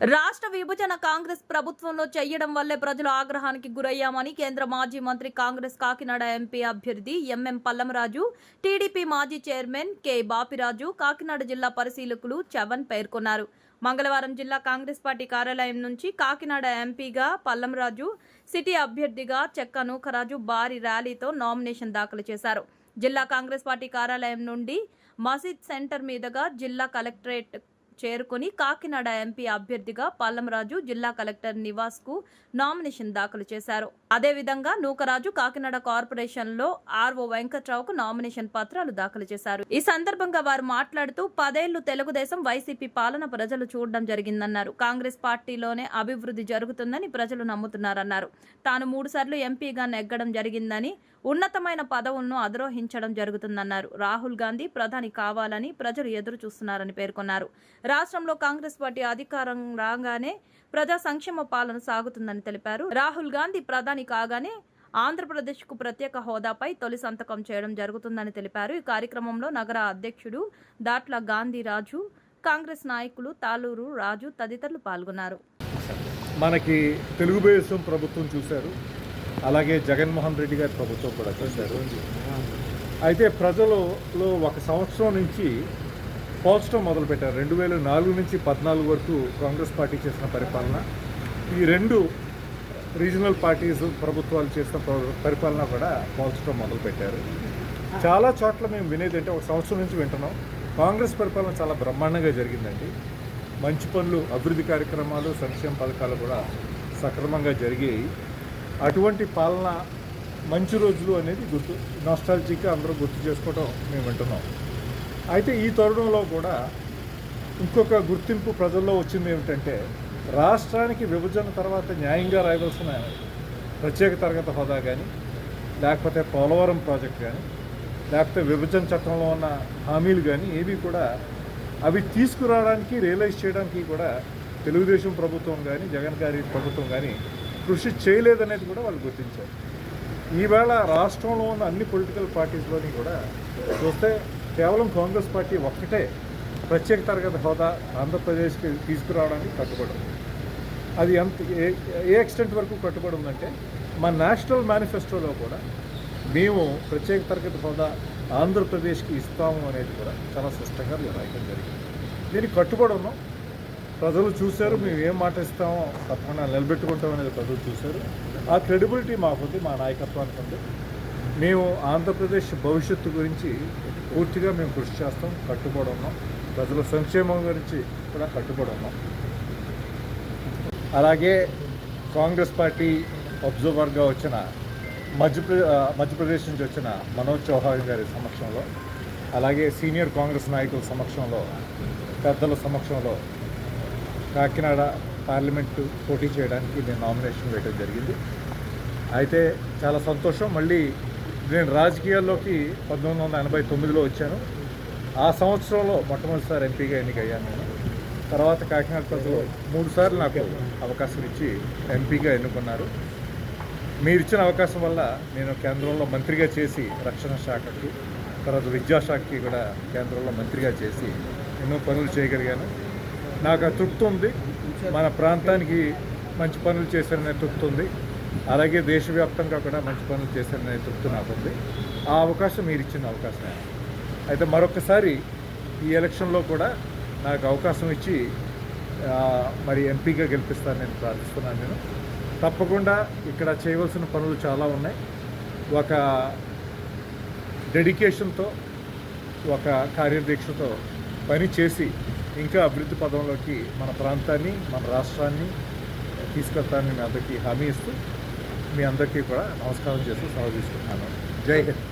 రాష్ట్ర విభజన కాంగ్రెస్ ప్రభుత్వంలో చేయడం వల్లే ప్రజలు ఆగ్రహానికి గురయ్యామని కేంద్ర మాజీ మంత్రి కాంగ్రెస్ కాకినాడ ఎంపీ అభ్యర్థి ఎంఎం పల్లంరాజు టీడీపీ మాజీ చైర్మన్ కె బాపిరాజు కాకినాడ జిల్లా పరిశీలకులు చవన్ పేర్కొన్నారు. మంగళవారం జిల్లా కాంగ్రెస్ పార్టీ కార్యాలయం నుంచి కాకినాడ ఎంపీగా పల్లంరాజు సిటీ అభ్యర్థిగా చెక్క నూకరాజు భారీ ర్యాలీతో నామినేషన్ దాఖలు చేశారు. జిల్లా కాంగ్రెస్ పార్టీ కార్యాలయం నుండి మసీద్ సెంటర్ మీదుగా జిల్లా కలెక్టరేట్ చేరుకుని కాకినాడ ఎంపీ అభ్యర్థిగా పల్లంరాజు జిల్లా కలెక్టర్ నివాస్కు నామినేషన్ దాఖలు చేశారు. అదేవిధంగా నూకరాజు కాకినాడ కార్పొరేషన్లో ఆర్ఓ వెంకట్రావుకు నామినేషన్ పత్రాలు దాఖలు చేశారు. ఈ సందర్భంగా వారు మాట్లాడుతూ పదేళ్ళు తెలుగుదేశం వైసీపీ పాలన ప్రజలు చూడడం జరిగిందన్నారు. కాంగ్రెస్ పార్టీలోనే అభివృద్ధి జరుగుతుందని ప్రజలు నమ్ముతున్నారన్నారు. తాను మూడుసార్లు ఎంపీగా నెగ్గడం జరిగిందని ఉన్నతమైన పదవులను అధిరోహించడం జరుగుతుందన్నారు. రాహుల్ గాంధీ ప్రధాని కావాలని ప్రజలు ఎదురు చూస్తున్నారని పేర్కొన్నారు. రాష్ట్రంలో కాంగ్రెస్ పార్టీ అధికారం రాగానే ప్రజా సంక్షేమ పాలన సాగుతుందని తెలిపారు. రాహుల్ గాంధీ ప్రధాని కాగానే ఆంధ్రప్రదేశ్కు ప్రత్యేక హోదాపై తొలి సంతకం చేయడం జరుగుతుందని తెలిపారు. ఈ కార్యక్రమంలో నగర అధ్యక్షుడు దాట్ల గాంధీరాజు కాంగ్రెస్ నాయకులు తాలూరు రాజు తదితరులు పాల్గొన్నారు. మనకి తెలుగుదేశం ప్రభుత్వం చూశారు. అలాగే జగన్మోహన్ రెడ్డి గారి ప్రభుత్వం కూడా చేశారు. అయితే ప్రజలలో ఒక సంవత్సరం నుంచి పోల్చడం మొదలుపెట్టారు. రెండు వేల నాలుగు నుంచి పద్నాలుగు వరకు కాంగ్రెస్ పార్టీ చేసిన పరిపాలన ఈ రెండు రీజనల్ పార్టీస్ ప్రభుత్వాలు చేసిన ప్ర- పరిపాలన కూడా పోల్చడం మొదలుపెట్టారు. చాలా చోట్ల మేము వినేది అంటే ఒక సంవత్సరం నుంచి వింటున్నాం. కాంగ్రెస్ పరిపాలన చాలా బ్రహ్మాండంగా జరిగిందండి. మంచి పనులు అభివృద్ధి కార్యక్రమాలు సంక్షేమ పథకాలు కూడా సక్రమంగా జరిగాయి. అటువంటి పాలన మంచి రోజులు అనేది గుర్తు నాస్టాలజీగా అందరూ గుర్తు చేసుకోవడం మేము వింటున్నాం. అయితే ఈ తరుణంలో కూడా ఇంకొక గుర్తింపు ప్రజల్లో వచ్చింది ఏమిటంటే రాష్ట్రానికి విభజన తర్వాత న్యాయంగా రాయవలసిన ప్రత్యేక తరగతి హోదా కానీ లేకపోతే పోలవరం ప్రాజెక్ట్ కానీ లేకపోతే విభజన చట్టంలో ఉన్న హామీలు కానీ ఏవి కూడా అవి తీసుకురావడానికి రియలైజ్ చేయడానికి కూడా తెలుగుదేశం ప్రభుత్వం కానీ జగన్ గారి ప్రభుత్వం కానీ కృషి చేయలేదనేది కూడా వాళ్ళు గుర్తించారు. ఈవేళ రాష్ట్రంలో ఉన్న అన్ని పొలిటికల్ పార్టీస్లోని కూడా చూస్తే కేవలం కాంగ్రెస్ పార్టీ ఒక్కటే ప్రత్యేక తరగతి హోదా ఆంధ్రప్రదేశ్కి తీసుకురావడానికి కట్టుబడి ఉంది. అది ఎంత ఏ ఏ ఎక్స్టెంట్ వరకు కట్టుబడి ఉందంటే మా నేషనల్ మేనిఫెస్టోలో కూడా మేము ప్రత్యేక తరగతి హోదా ఆంధ్రప్రదేశ్కి ఇస్తాము అనేది కూడా చాలా స్పష్టంగా మేము రాయడం జరిగింది. దీనికి కట్టుబడి ఉన్నాం. ప్రజలు చూశారు మేము ఏం మాట ఇస్తామో తప్పకుండా నిలబెట్టుకుంటాం అనేది ప్రజలు చూశారు. ఆ క్రెడిబిలిటీ మాకుంది మా నాయకత్వానికి ఉంది. మేము ఆంధ్రప్రదేశ్ భవిష్యత్తు గురించి పూర్తిగా మేము కృషి చేస్తాం కట్టుబడి ఉన్నాం. ప్రజల సంక్షేమం గురించి కూడా కట్టుబడి ఉన్నాం. అలాగే కాంగ్రెస్ పార్టీ అబ్జర్వర్గా వచ్చిన మధ్యప్రదే మధ్యప్రదేశ్ నుంచి వచ్చిన మనోజ్ చౌహాన్ గారి సమక్షంలో అలాగే సీనియర్ కాంగ్రెస్ నాయకుల సమక్షంలో పెద్దల సమక్షంలో కాకినాడ పార్లమెంటు పోటీ చేయడానికి నేను నామినేషన్ వేయడం జరిగింది. అయితే చాలా సంతోషం. మళ్ళీ నేను రాజకీయాల్లోకి పంతొమ్మిది వందల ఎనభై తొమ్మిదిలో వచ్చాను. ఆ సంవత్సరంలో మొట్టమొదటిసారి ఎంపీగా ఎన్నికయ్యాను నేను. తర్వాత కాకినాడ ప్రజలు మూడు సార్లు నాకు అవకాశం ఇచ్చి ఎంపీగా ఎన్నుకున్నారు. మీరు ఇచ్చిన అవకాశం వల్ల నేను కేంద్రంలో మంత్రిగా చేసి రక్షణ శాఖకి తర్వాత విద్యాశాఖకి కూడా కేంద్రంలో మంత్రిగా చేసి ఎన్నో పనులు చేయగలిగాను. నాకు ఆ తృప్తి ఉంది. మన ప్రాంతానికి మంచి పనులు చేశారనే తృప్తి ఉంది. అలాగే దేశవ్యాప్తంగా కూడా మంచి పనులు చేశారనే తృప్తి నాకు ఉంది. ఆ అవకాశం మీరు ఇచ్చిన అవకాశమే. అయితే మరొకసారి ఈ ఎలక్షన్లో కూడా నాకు అవకాశం ఇచ్చి మరి ఎంపీగా గెలిపిస్తాను నేను ప్రార్థిస్తున్నాను నేను. తప్పకుండా ఇక్కడ చేయవలసిన పనులు చాలా ఉన్నాయి. ఒక డెడికేషన్తో ఒక కార్యదీక్షతో పని చేసి ఇంకా అభివృద్ధి పదంలోకి మన ప్రాంతాన్ని మన రాష్ట్రాన్ని తీసుకెళ్తానని మీ అందరికీ హామీ ఇస్తూ మీ అందరికీ కూడా నమస్కారం చేస్తూ సెలవు తీసుకుంటున్నాను. జై హింద్.